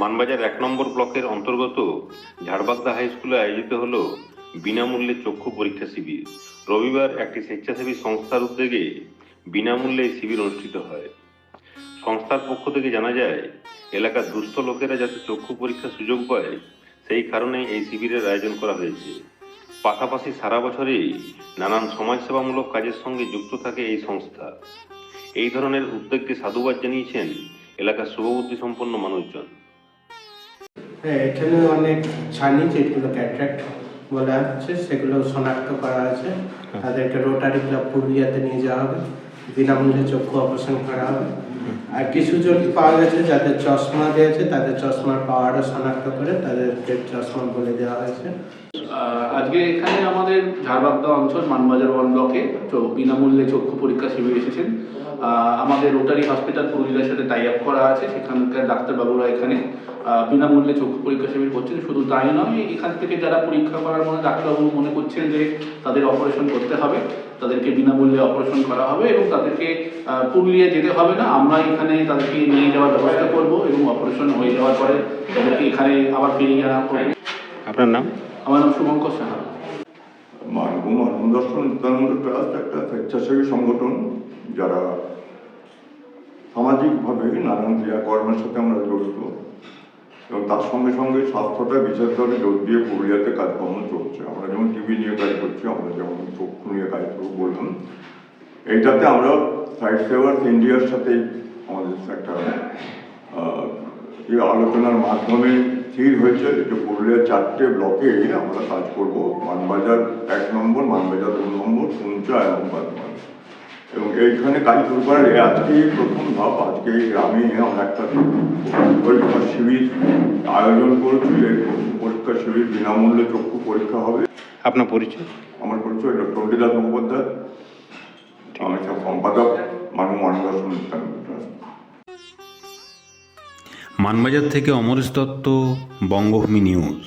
মানবাজার এক নম্বর ব্লকের অন্তর্গত ঝাড়বাগদা হাই স্কুলে আয়োজিত হল বিনামূল্যে চক্ষু পরীক্ষা শিবির। রবিবার একটি স্বেচ্ছাসেবী সংস্থার উদ্যোগে বিনামূল্যে এই শিবির অনুষ্ঠিত হয়। সংস্থার পক্ষ থেকে জানা যায়, এলাকার দুস্থ লোকেরা যাতে চক্ষু পরীক্ষার সুযোগ পায়, সেই কারণে এই শিবিরের আয়োজন করা হয়েছে। পাশাপাশি সারা বছরই নানান সমাজসেবামূলক কাজের সঙ্গে যুক্ত থাকে এই সংস্থা। এই ধরনের উদ্যোগকে সাধুবাদ জানিয়েছেন এলাকার শুভবুদ্ধি সম্পন্ন মানুষজন। এখানে অনেক ছানি যেগুলো ক্যাট্রাক্ট বলা হচ্ছে সেগুলো শনাক্ত করা আছে তাদেরকে রোটারি ক্লাব পুরুলিয়াতে নিয়ে যাওয়া হবে। বিনামূল্যে চক্ষু অপারেশন করা হবে। আর কিছু জন পাওয়া গেছে যাদের চশমা দিয়েছে তাদের চশমার পাওয়ারও শনাক্ত করে তাদেরকে চশমা বলে দেওয়া হয়েছে। আহ, আজকে এখানে আমাদের ঝাড়বাগদা অঞ্চল মানবাজার ওয়ান ব্লকে তো বিনামূল্যে চক্ষু পরীক্ষা শিবির এসেছেন। আমাদের রোটারি হসপিটাল পুরুলিয়ার সাথে টাই আপ করা আছে সেখানকার ডাক্তারবাবুরা এখানে বিনামূল্যে চক্ষু পরীক্ষা শিবির করছেন। শুধু তাই নয় এখান থেকে যারা পরীক্ষা করার মনে ডাক্তারবাবু মনে করছেন যে তাদের অপারেশন করতে হবে তাদেরকে বিনামূল্যে অপারেশন করা হবে এবং তাদেরকে পুরুলিয়া যেতে হবে না আমরা এখানে তাদেরকে নিয়ে যাওয়ার ব্যবস্থা করব এবং অপারেশন হয়ে যাওয়ার পরে তাদেরকে এখানে আবার ফিরিয়ে আনা করব আপনার নাম? আমার নাম শুভঙ্কর সাহা। মানভূম অন্নদর্শন নিত্যানন্দ ট্রাস্ট একটা স্বেচ্ছাসেবী সংগঠন যারা সামাজিকভাবে নানান ক্রিয়াকর্মের সাথে আমরা জড়িত এবং তার সঙ্গে সঙ্গে স্বাস্থ্যটা বিশেষভাবে জোর দিয়ে পুরুলিয়াতে কাজকর্ম চলছে। আমরা যেমন টিভি নিয়ে কাজ করছি, আমরা যেমন চক্ষু নিয়ে কাজ করব বললাম। এইটাতে আমরা সাইড সেভার্স ইন্ডিয়ার সাথে আমাদের একটা আলোচনার মাধ্যমে স্থির হয়েছে যে পুরুলিয়ার চারটে ব্লকে আমরা কাজ করব। মানবাজার এক নম্বর, মানবাজার দু নম্বর কুঞ্চা এবং বাদমান এবং এইখানে কাজ শুরু করার এই আজকেই প্রথম ধাপ আজকে গ্রামে আমরা একটা পরীক্ষা শিবির আয়োজন করেছি এই পরীক্ষা শিবির বিনামূল্যে চক্ষু পরীক্ষা হবে। আপনার পরিচয়? আমার পরিচয় ডক্টর অন্ডিদাস মুখোপাধ্যায়। আমি সব সম্পাদক মানু মানবাজার থেকে অমরেশ দত্ত বঙ্গভূমি নিউজ।